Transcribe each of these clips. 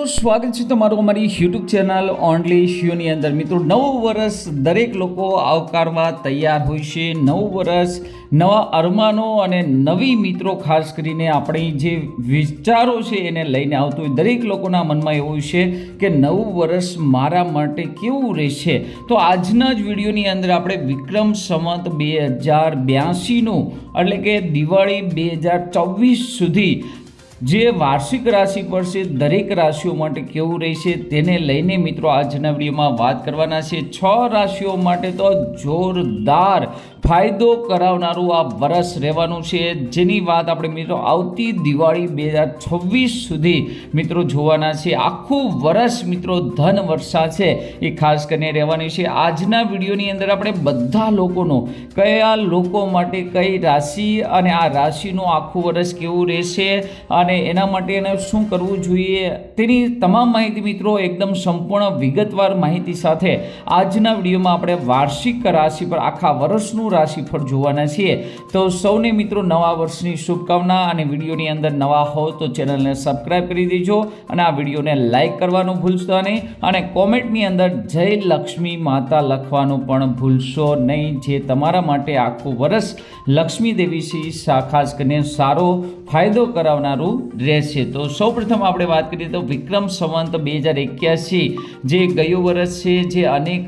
સ્વાગત છે તમારું અમારી યુટ્યુબ ચેનલ ઓનલી શ્યુની અંદર. મિત્રો, નવું વર્ષ દરેક લોકો આવકારવા તૈયાર હોય છે. નવું વર્ષ, નવા અરમાનો અને નવી મિત્રો ખાસ કરીને આપણી જે વિચારો છે એને લઈને આવતું હોય. દરેક લોકોના મનમાં એવું છે કે નવું વર્ષ મારા માટે કેવું રહેશે? તો આજના જ વિડીયોની અંદર આપણે વિક્રમ સંવત બે હજાર બ્યાસીનું, એટલે કે દિવાળી બે હજાર ચોવીસ સુધી જે વાર્ષિક રાશિ છે, દરેક રાશિઓ માટે કેવું રહેશે તેને લઈને મિત્રો આજના વિડીયોમાં વાત કરવાના છે. છ રાશિઓ માટે તો જોરદાર ફાયદો કરાવનારું આ વરસ રહેવાનું છે. જેની વાત આપણે મિત્રો આવતી દિવાળી બે હજાર છવ્વીસ સુધી મિત્રો જોવાના છે. આખું વરસ મિત્રો ધન વર્ષા છે એ ખાસ કરીને રહેવાની છે. આજના વિડીયોની અંદર આપણે બધા લોકોનો, કયા લોકો માટે કઈ રાશિ અને આ રાશિનું આખું વરસ કેવું રહેશે અને એના માટે એને શું કરવું જોઈએ તેની તમામ માહિતી મિત્રો એકદમ સંપૂર્ણ વિગતવાર માહિતી સાથે આજના વિડીયોમાં આપણે વાર્ષિક રાશિ પર આખા વર્ષનું રાશિફળ જોવાના છીએ. તો સૌને મિત્રો નવા વર્ષની શુભકામના અને વિડીયોની અંદર નવા હો તો ચેનલને સબસ્ક્રાઈબ કરી દેજો અને આ વિડીયોને લાઇક કરવાનું ભૂલશો નહીં અને કોમેન્ટની અંદર જય લક્ષ્મી માતા લખવાનું પણ ભૂલશો નહીં. જે તમારા માટે આખું વર્ષ લક્ષ્મી દેવી શ્રી ખાસ કરીને સારો ફાયદો કરાવનારું રહેશે. તો સૌપ્રથમ આપણે વાત કરીએ તો વિક્રમ સંવંત બે હજાર એક્યાસી, જે ગયું વર્ષ છે, જે અનેક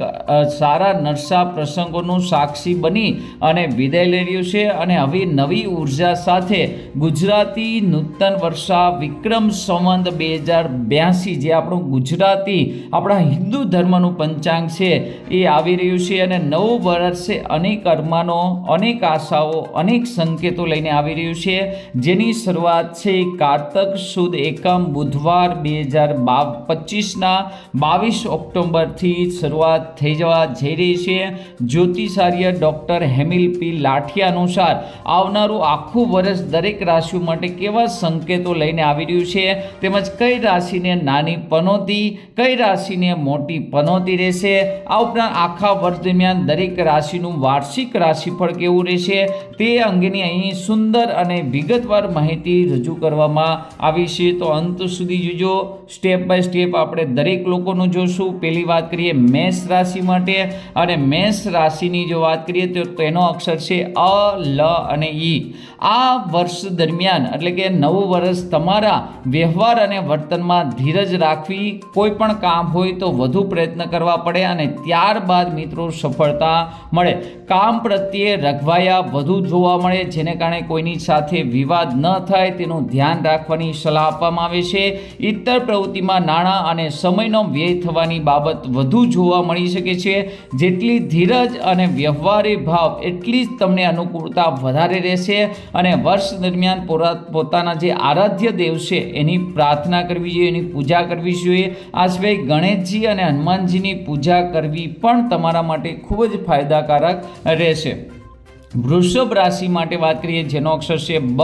સારા નરસા પ્રસંગોનું સાક્ષી બની અને વિદાય લઈ રહ્યું છે અને હવે નવી ઊર્જા સાથે ગુજરાતી નૂતન વર્ષા વિક્રમ સંવંત બે હજાર બ્યાસી, જે આપણું ગુજરાતી, આપણા હિન્દુ ધર્મનું પંચાંગ છે, એ આવી રહ્યું છે અને નવું વર્ષ અનેક અરમાનો, અનેક આશાઓ, અનેક સંકેતો લઈને આવી રહ્યું છે. જેની શરૂઆત છે કારતક સુદ એકમ બુધવાર બે હજાર બાવ, પચીસના બાવીસ ઓક્ટોબરથી શરૂઆત થઈ જવા જઈ રહી છે. જ્યોતિષાર્ય ડૉક્ટર હેમિલ પી લાઠી અનુસાર આવનારું આખું વર્ષ દરેક રાશિઓ માટે કેવા સંકેતો લઈને આવી રહ્યું છે? તેમજ કઈ રાશિને નાની પનોતી, કઈ રાશિને મોટી પનોતી રહેશે? આ ઉપરાંત આખા વર્ષ દરમિયાન દરેક રાશિનું વાર્ષિક રાશિફળ કેવું રહેશે? તે અંગેની અહીં સુંદર અને વિગતવાર માહિતી રજૂ કરવામાં આવી તો અંત સુધી જોજો. સ્ટેપ બાય સ્ટેપ આપણે દરેક લોકોનું જોશું. પહેલી વાત કરીએ મેષ રાશિ માટે. અને મેષ રાશિની જો વાત કરીએ તો તેનો અક્ષર છે અ, લ અને ઈ. આ વર્ષ દરમિયાન એટલે કે નવું વર્ષ તમારા વ્યવહાર અને વર્તનમાં ધીરજ રાખવી કોઈ પણ કામ હોય તો વધુ પ્રયત્ન કરવા પડે અને ત્યારબાદ મિત્રો સફળતા મળે. કામ પ્રત્યે રઘવાયા વધુ જોવા મળે, જેને કારણે કોઈની સાથે વિવાદ ન થાય. તેનું ધ્યાન રાખવાની સલાહ આપવામાં આવે છે. ઇતર પ્રવૃત્તિમાં નાણાં અને સમયનો વ્યય થવાની બાબત વધુ જોવા મળી શકે છે. જેટલી ધીરજ અને વ્યવહારી ભાવ, એટલી જ તમને અનુકૂળતા વધારે રહેશે અને વર્ષ દરમિયાન પોતાના જે આરાધ્ય દેવ છે, એની પ્રાર્થના કરવી જોઈએ, એની પૂજા કરવી જોઈએ. આ સિવાય ગણેશજી અને હનુમાનજીની પૂજા કરવી પણ તમારા માટે ખૂબ જ ફાયદાકારક રહેશે. વૃષભ રાશિ માટે વાત કરીએ, જેનો અક્ષર છે બ.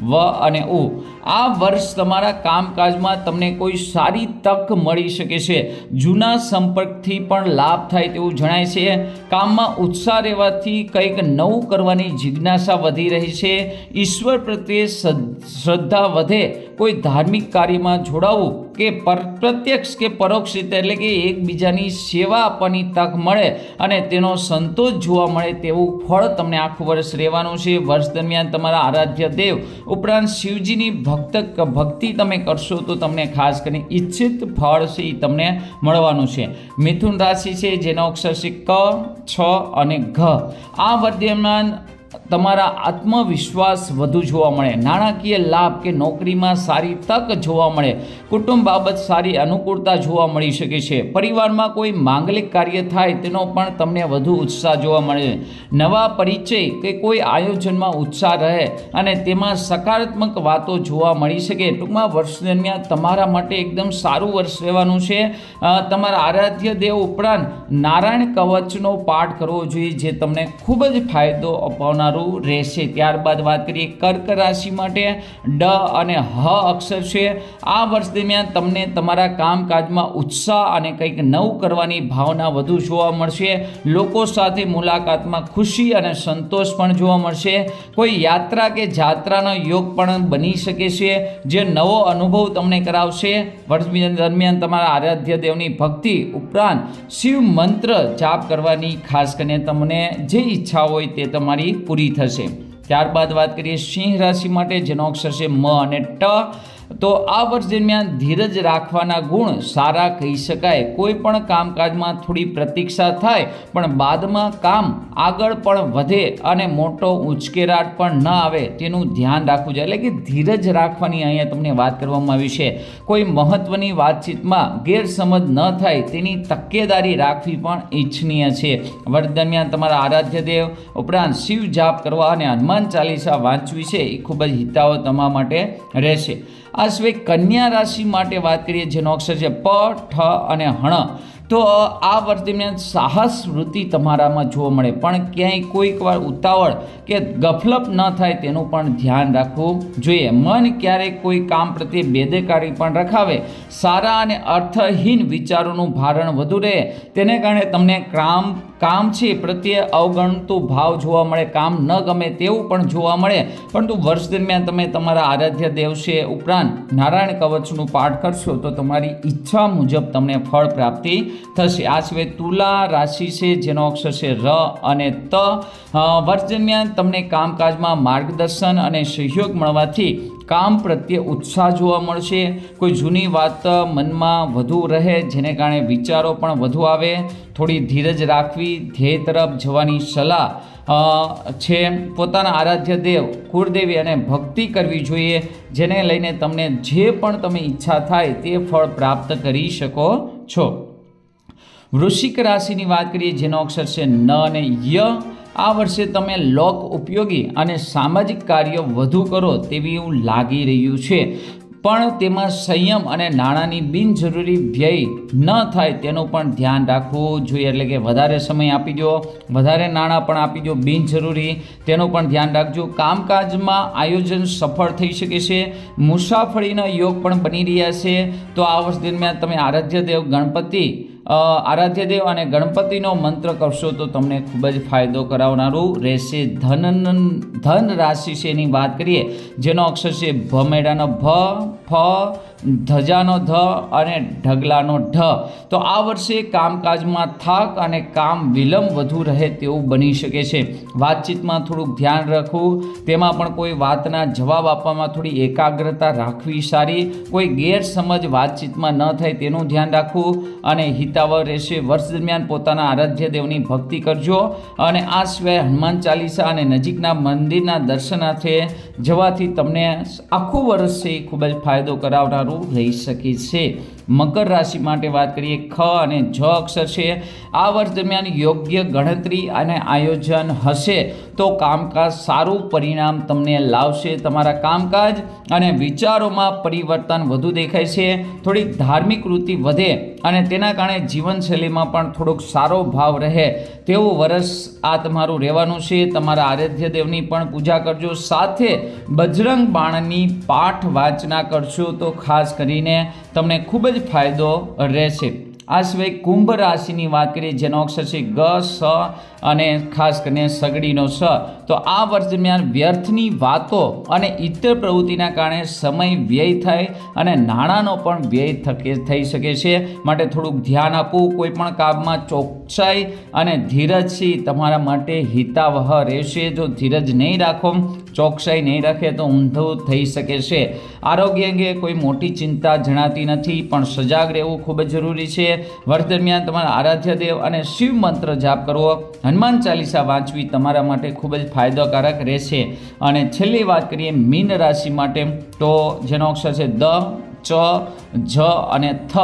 વ અને ઉ. આ વર્ષ તમારા કામકાજમાં તમને કોઈ સારી તક મળી શકે છે. જૂના સંપર્કથી પણ લાભ થાય તેવું જણાય છે. કામમાં ઉત્સાહ રહેવાથી કંઈક નવું કરવાની જિજ્ઞાસા વધી રહી છે. ઈશ્વર પ્રત્યે શ્રદ્ધા વધે કોઈ ધાર્મિક કાર્યમાં જોડાવવું કે પર, પ્રત્યક્ષ કે પરોક્ષ રીતે, એટલે કે એકબીજાની સેવા આપવાની તક મળે અને તેનો સંતોષ જોવા મળે તેવું ફળ તમને આખું વર્ષ રહેવાનું છે. વર્ષ દરમિયાન તમારા આરાધ્ય દેવ ઉપરાંત શિવજીની ભક્ત, ભક્તિ તમે કરશો તો તમને ખાસ કરીને ઈચ્છિત ફળ છે એ તમને મળવાનું છે. મિથુન રાશિ છે જેનો અક્ષર છે ક, છ અને ઘ. આ દરમિયાન તમારા આત્મવિશ્વાસ વધુ જોવા મળે. નાણાકીય લાભ કે નોકરીમાં સારી તક જોવા મળે. કુટુંબ બાબત સારી અનુકૂળતા જોવા મળી શકે છે. પરિવારમાં કોઈ માંગલિક કાર્ય થાય તેનો પણ તમને વધુ ઉત્સાહ જોવા મળે. નવા પરિચય કે કોઈ આયોજનમાં ઉત્સાહ રહે અને તેમાં સકારાત્મક વાતો જોવા મળી શકે. ટૂંકમાં વર્ષ દરમિયાન તમારા માટે એકદમ સારું વર્ષ રહેવાનું છે. તમારા આરાધ્ય દેવ ઉપરાંત નારાયણ કવચનો પાઠ કરવો જોઈએ, જે તમને ખૂબ જ ફાયદો અપાવનાર કરાવનારું રહેશે. ત્યારબાદ વાત કરીએ કર્ક રાશિ માટે. ડ અને હ અક્ષર છે. આ વર્ષ દરમિયાન તમને તમારા કામકાજમાં ઉત્સાહ અને કંઈક નવું કરવાની ભાવના વધુ જોવા મળશે. લોકો સાથે મુલાકાતમાં ખુશી અને સંતોષ પણ જોવા મળશે. કોઈ યાત્રા કે જાત્રાનો યોગ પણ બની શકે છે, જે નવો અનુભવ તમને કરાવશે. વર્ષ દરમિયાન તમારા આરાધ્ય દેવની ભક્તિ ઉપરાંત શિવ મંત્ર જાપ કરવાની ખાસ કરીને તમને જે ઈચ્છા હોય તે તમારી પૂરી થશે. ત્યારબાદ વાત કરીએ સિંહ રાશિ માટે જેનો અક્ષર છે મ અને ટ. તો આ વર્ષ દરમિયાન ધીરજ રાખવાના ગુણ સારા કહી શકાય. કોઈ પણ કામકાજમાં થોડી પ્રતીક્ષા થાય, પણ બાદમાં કામ આગળ પણ વધે અને મોટો ઉંચકેરાટ પણ ન આવે તેનું ધ્યાન રાખવું જોઈએ. એટલે કે ધીરજ રાખવાની અહીંયા તમને વાત કરવામાં આવી છે. કોઈ મહત્ત્વની વાતચીતમાં ગેરસમજ ન થાય તેની તકેદારી રાખવી પણ ઈચ્છનીય છે. વર્ષ દરમિયાન તમારા આરાધ્ય દેવ ઉપરાંત શિવ જાપ કરવા અને હનુમાન ચાલીસા વાંચવી છે, એ ખૂબ જ હિતાઓ તમારા માટે રહેશે. આ સિવાય કન્યા રાશિ માટે વાત કરીએ જેનો અક્ષર છે પ ઠ અને હણ. તો આ વર્ષ દરમિયાન સાહસ વૃત્તિ તમારામાં જોવા મળે. પણ ક્યાંય કોઈક વાર ઉતાવળ કે ગફલપ ન થાય તેનું પણ ધ્યાન રાખવું જોઈએ. મન ક્યારેક કોઈ કામ પ્રત્યે બેદરકારી પણ રખાવે. સારા અને અર્થહીન વિચારોનું ભારણ વધુ રહે. તેને કારણે તમને કામ કામ છે પ્રત્યે અવગણતો ભાવ જોવા મળે. કામ ન ગમે તેવું પણ જોવા મળે. પરંતુ વર્ષ દરમિયાન તમે તમારા આરાધ્ય દેવ છે ઉપરાંત નારાયણ કવચનું પાઠ કરશો તો તમારી ઈચ્છા મુજબ તમને ફળ પ્રાપ્તિ થશે. આ સિવાય તુલા રાશિ છે, જેનો અક્ષર છે ર અને ત. વર્ષ દરમિયાન તમને કામકાજમાં માર્ગદર્શન અને સહયોગ મળવાથી કામ પ્રત્યે ઉત્સાહ જોવા મળશે. કોઈ જૂની વાત મનમાં વધુ રહે, જેને કારણે વિચારો પણ વધુ આવે. થોડી ધીરજ રાખવી ધ્યેય તરફ જવાની સલાહ છે. પોતાના આરાધ્ય દેવ, કુળદેવી અને ભક્તિ કરવી જોઈએ, જેને લઈને તમને જે પણ તમે ઈચ્છા થાય તે ફળ પ્રાપ્ત કરી શકો છો. વૃશ્ચિક રાશિની વાત કરીએ, જેનો અક્ષર છે ન અને ય. આ વર્ષે તમે લોક ઉપયોગી અને સામાજિક કાર્યો વધુ કરો તેવી એવું લાગી રહ્યું છે. પણ તેમાં સંયમ અને નાણાંની બિનજરૂરી વ્યય ન થાય તેનું પણ ધ્યાન રાખવું જોઈએ. એટલે કે વધારે સમય આપી દો, વધારે નાણાં પણ આપી દો બિનજરૂરી. તેનું પણ ધ્યાન રાખજો. કામકાજમાં આયોજન સફળ થઈ શકે છે. મુસાફરીના યોગ પણ બની રહ્યા છે. તો આ વર્ષ દરમિયાન તમે આરાધ્ય દેવ, ગણપતિ અ, આરાધ્ય દેવ અને ગણપતિનો મંત્ર કરશો તો તમને ખૂબ જ ફાયદો કરાવનારું રહેશે. ધન ધન રાશિ છે એની વાત કરીએ? જેનો અક્ષર છે ભ મેળાનો ભ ફ ધજાનો ધ અને ઢગલાનો ઢ. તો આ વર્ષે કામકાજમાં થાક અને કામ વિલંબ વધુ રહે તેવું બની શકે છે. વાતચીતમાં થોડુંક ધ્યાન રાખવું, તેમાં પણ કોઈ વાતના જવાબ આપવામાં થોડી એકાગ્રતા રાખવી સારી, કોઈ ગેરસમજ વાતચીતમાં ન થાય તેનું ધ્યાન રાખવું અને હિતાવહ રહેશે. વર્ષ દરમિયાન પોતાના આરાધ્ય દેવની ભક્તિ કરજો અને આ સિવાય હનુમાન ચાલીસા અને નજીકના મંદિરના દર્શનાર્થે જવાથી તમને આખું વર્ષ ખૂબ જ ફાયદો કરાવનારું રહી શકે છે. મકર રાશિ માટે વાત કરીએ, ખ અને જ અક્ષર છે. આ વર્ષ દરમિયાન યોગ્ય ગણતરી અને આયોજન હશે. તો કામકાજ સારું પરિણામ તમને લાવશે તમારા કામકાજ અને વિચારોમાં પરિવર્તન વધુ દેખાય છે. થોડીક ધાર્મિક વૃત્તિ વધે અને તેના કારણે જીવનશૈલીમાં પણ થોડોક સારો ભાવ રહે. તેવું વર્ષ આ તમારું રહેવાનું છે. તમારા આરાધ્ય દેવની પણ પૂજા કરજો. સાથે બજરંગ બાણની પાઠ વાંચના કરશો તો ખાસ કરીને તમને ખૂબ જ ફાયદો રહેશે. આ સિવાય કુંભ રાશિની વાત કરીએ, જેનો અક્ષર છે ગ, સ અને ખાસ કરીને સગડીનો સ. તો આ વર્ષ દરમિયાન વ્યર્થની વાતો અને ઇતર પ્રવૃત્તિના કારણે સમય વ્યય થાય અને નાણાંનો પણ વ્યય થકે, થઈ શકે છે. માટે થોડુંક ધ્યાન આપવું, કોઈ પણ કામમાં ચોકસાઈ અને ધીરજથી તમારા માટે હિતાવહ રહેશે. જો ધીરજ નહીં રાખો, ચોકસાઈ નહીં રાખે તો ઊંધું થઈ શકે છે. આરોગ્ય અંગે કોઈ મોટી ચિંતા જણાતી નથી, પણ સજાગ રહેવું ખૂબ જ જરૂરી છે. વર્ષ દરમિયાન તમારા આરાધ્ય દેવ અને શિવ મંત્ર જાપ કરવો હનુમાન ચાલીસા વાંચવી તમારા માટે ખૂબ જ ફાયદાકારક રહેશે. અને છેલ્લી વાત કરીએ મીન રાશિ માટે, તો જેનો અક્ષર છે દ, ચ, જ અને થ.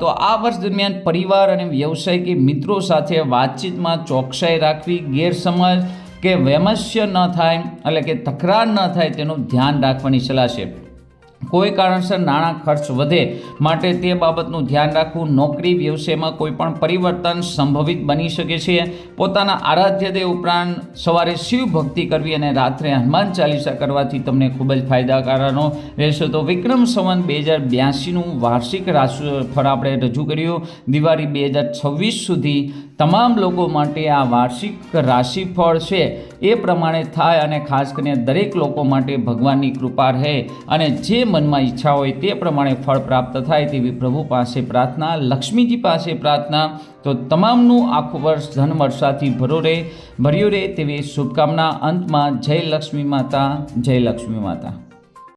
તો આ વર્ષ દરમિયાન પરિવાર અને વ્યવસાયિક મિત્રો સાથે વાતચીતમાં ચોકસાઈ રાખવી, ગેરસમજ કે વૈમસ્ય ન થાય, એટલે કે તકરાર ન થાય તેનું ધ્યાન રાખવાની સલાહ છે. કોઈ કારણસર નાણાં ખર્ચ વધે માટે તે બાબતનું ધ્યાન રાખવું નોકરી વ્યવસાયમાં કોઈ પણ પરિવર્તન સંભવિત બની શકે છે. પોતાના આરાધ્ય દેવ ઉપરાંત સવારે શિવ ભક્તિ કરવી અને રાત્રે હનુમાન ચાલીસા કરવાથી તમને ખૂબ જ ફાયદાકારનો રહેશે. તો વિક્રમ સંવંત બે હજાર બ્યાસીનું વાર્ષિક રાશિફળ આપણે રજૂ કર્યું. દિવાળી બે હજાર છવ્વીસ સુધી તમામ લોકો માટે આ વાર્ષિક રાશિફળ છે. એ પ્રમાણે થાય અને ખાસ કરીને દરેક લોકો માટે ભગવાનની કૃપા રહે અને જે મનમાં ઈચ્છા હોય તે પ્રમાણે ફળ પ્રાપ્ત થાય તેવી પ્રભુ પાસે પ્રાર્થના, લક્ષ્મીજી પાસે પ્રાર્થના. તો તમામનું આખું વર્ષ ધન વર્ષાથી ભરો રહે ભર્યું રહે તેવી શુભકામના. અંતમાં જય લક્ષ્મી માતા, જય લક્ષ્મી માતા.